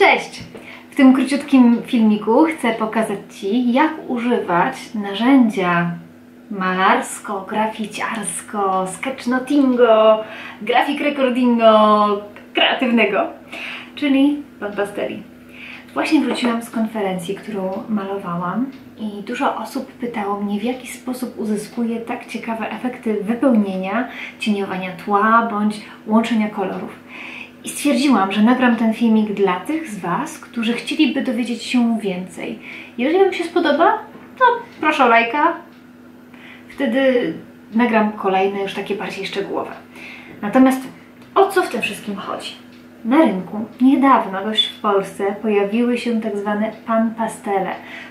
Cześć! W tym króciutkim filmiku chcę pokazać Ci, jak używać narzędzia malarsko, graficiarsko, sketchnotingo, grafik recordingo kreatywnego, czyli pasteli. Właśnie wróciłam z konferencji, którą malowałam i dużo osób pytało mnie, w jaki sposób uzyskuję tak ciekawe efekty wypełnienia, cieniowania tła bądź łączenia kolorów. I stwierdziłam, że nagram ten filmik dla tych z Was, którzy chcieliby dowiedzieć się więcej. Jeżeli Wam się spodoba, to proszę o lajka. Wtedy nagram kolejne, już takie bardziej szczegółowe. Natomiast o co w tym wszystkim chodzi? Na rynku niedawno, dość w Polsce, pojawiły się tak zwane pan pastele.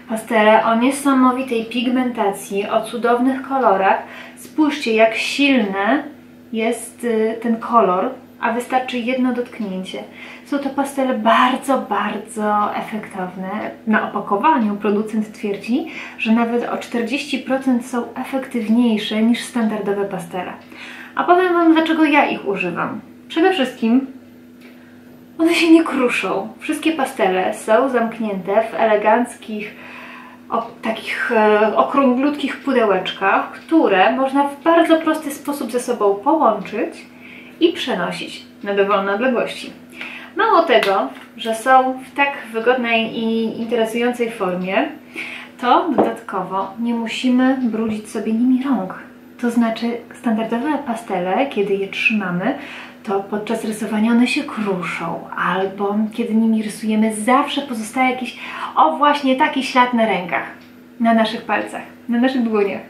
Pastele o niesamowitej pigmentacji, o cudownych kolorach. Spójrzcie, jak silny jest y, ten kolor, a wystarczy jedno dotknięcie. Są to pastele bardzo, bardzo efektowne. Na opakowaniu producent twierdzi, że nawet o 40% są efektywniejsze niż standardowe pastele. A powiem Wam, dlaczego ja ich używam. Przede wszystkim one się nie kruszą. Wszystkie pastele są zamknięte w eleganckich, o, takich e, okrąglutkich pudełeczkach, które można w bardzo prosty sposób ze sobą połączyć i przenosić na dowolne odległości. Mało tego, że są w tak wygodnej i interesującej formie, to dodatkowo nie musimy brudzić sobie nimi rąk. To znaczy standardowe pastele, kiedy je trzymamy, to podczas rysowania one się kruszą, albo kiedy nimi rysujemy, zawsze pozostaje jakiś, o właśnie taki ślad na rękach, na naszych palcach, na naszych dłoniach.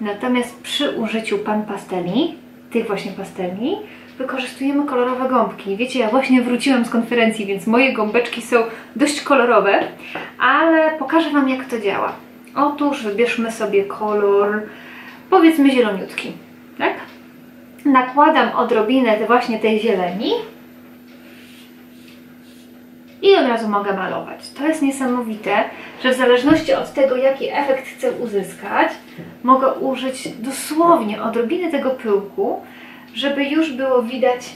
Natomiast przy użyciu pan pasteli, tych właśnie pasteli, wykorzystujemy kolorowe gąbki. Wiecie, ja właśnie wróciłam z konferencji, więc moje gąbeczki są dość kolorowe, ale pokażę Wam jak to działa. Otóż wybierzmy sobie kolor, powiedzmy zieloniutki, tak? nakładam odrobinę właśnie tej zieleni i od razu mogę malować. To jest niesamowite, że w zależności od tego, jaki efekt chcę uzyskać, mogę użyć dosłownie odrobiny tego pyłku, żeby już było widać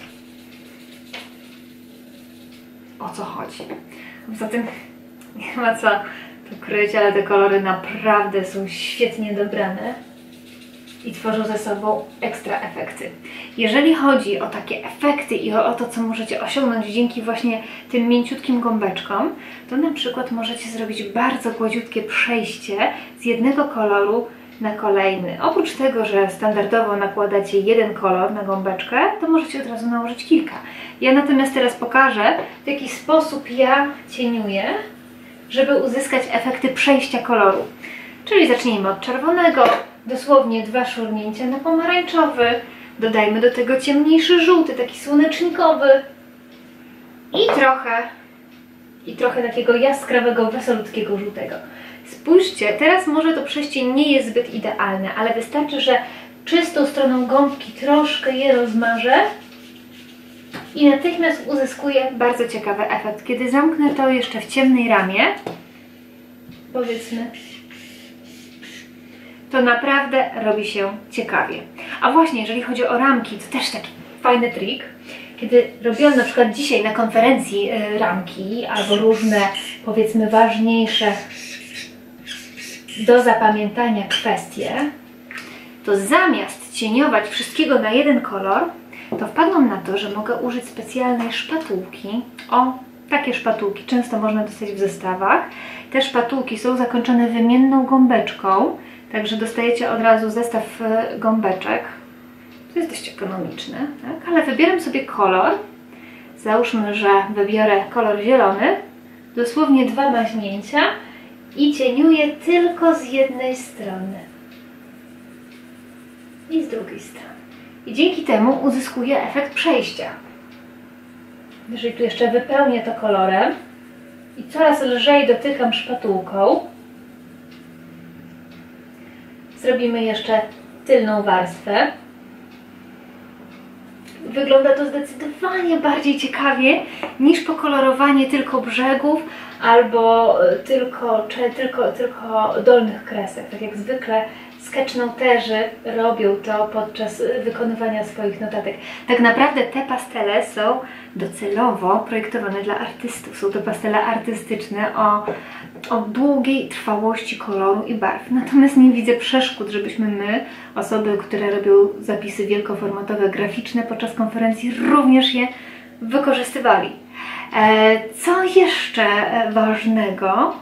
o co chodzi. Poza tym nie ma co tu kryć, ale te kolory naprawdę są świetnie dobrane i tworzą ze sobą ekstra efekty. Jeżeli chodzi o takie efekty i o, to, co możecie osiągnąć dzięki właśnie tym mięciutkim gąbeczkom, to na przykład możecie zrobić bardzo gładziutkie przejście z jednego koloru na kolejny. Oprócz tego, że standardowo nakładacie jeden kolor na gąbeczkę, to możecie od razu nałożyć kilka. Ja natomiast teraz pokażę, w jaki sposób ja cieniuję, żeby uzyskać efekty przejścia koloru. Czyli zacznijmy od czerwonego, dosłownie dwa szurnięcia na pomarańczowy, dodajmy do tego ciemniejszy żółty, taki słonecznikowy i trochę, i trochę takiego jaskrawego, wesolutkiego żółtego. Spójrzcie, teraz może to przejście nie jest zbyt idealne, ale wystarczy, że czystą stroną gąbki troszkę je rozmarzę i natychmiast uzyskuję bardzo ciekawy efekt. Kiedy zamknę to jeszcze w ciemnej ramie, powiedzmy to naprawdę robi się ciekawie. A właśnie, jeżeli chodzi o ramki, to też taki fajny trik. Kiedy robiłam na przykład dzisiaj na konferencji y, ramki albo różne, powiedzmy, ważniejsze do zapamiętania kwestie, to zamiast cieniować wszystkiego na jeden kolor, to wpadłam na to, że mogę użyć specjalnej szpatułki. O, takie szpatułki często można dostać w zestawach. Te szpatułki są zakończone wymienną gąbeczką, Także dostajecie od razu zestaw e, gąbeczek. To jest dość ekonomiczne, tak? ale wybieram sobie kolor. Załóżmy, że wybiorę kolor zielony. Dosłownie dwa maźnięcia i cieniuję tylko z jednej strony. I z drugiej strony. I dzięki temu uzyskuję efekt przejścia. Jeżeli tu jeszcze wypełnię to kolorem i coraz lżej dotykam szpatułką, Zrobimy jeszcze tylną warstwę. Wygląda to zdecydowanie bardziej ciekawie niż pokolorowanie tylko brzegów albo e, tylko, czy tylko, tylko dolnych kresek, tak jak zwykle z sketchnoterzy robią to podczas y, wykonywania swoich notatek. Tak naprawdę te pastele są docelowo projektowane dla artystów. Są to pastele artystyczne o, o długiej trwałości koloru i barw. Natomiast nie widzę przeszkód, żebyśmy my, osoby, które robią zapisy wielkoformatowe, graficzne podczas konferencji, również je wykorzystywali. E, co jeszcze e, ważnego?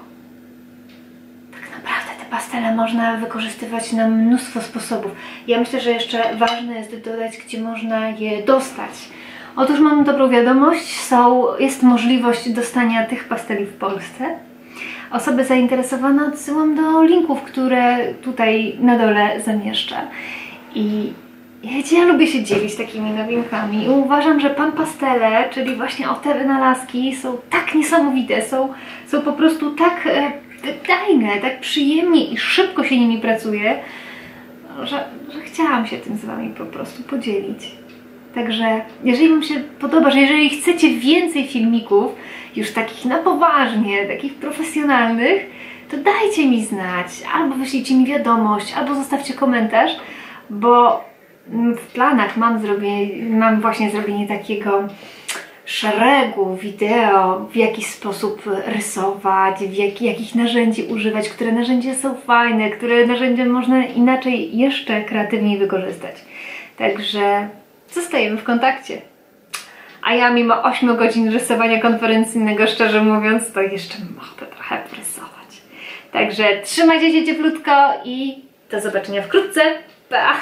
Pastele można wykorzystywać na mnóstwo sposobów. Ja myślę, że jeszcze ważne jest dodać, gdzie można je dostać. Otóż mam dobrą wiadomość, są, jest możliwość dostania tych pasteli w Polsce. Osoby zainteresowane odsyłam do linków, które tutaj na dole zamieszczę. I ja lubię się dzielić takimi nowinkami uważam, że Pan Pastele, czyli właśnie o te wynalazki są tak niesamowite, są, są po prostu tak e, wydajne, tak przyjemnie i szybko się nimi pracuje, że, że chciałam się tym z Wami po prostu podzielić. Także jeżeli Wam się podoba, że jeżeli chcecie więcej filmików, już takich na poważnie, takich profesjonalnych, to dajcie mi znać, albo wyślijcie mi wiadomość, albo zostawcie komentarz, bo w planach mam, zrobienie, mam właśnie zrobienie takiego szeregu wideo, w jaki sposób rysować, w jak, jakich narzędzi używać, które narzędzia są fajne, które narzędzia można inaczej jeszcze kreatywniej wykorzystać. Także zostajemy w kontakcie. A ja mimo 8 godzin rysowania konferencyjnego, szczerze mówiąc, to jeszcze mogę trochę rysować. Także trzymajcie się cieplutko i do zobaczenia wkrótce. Pa!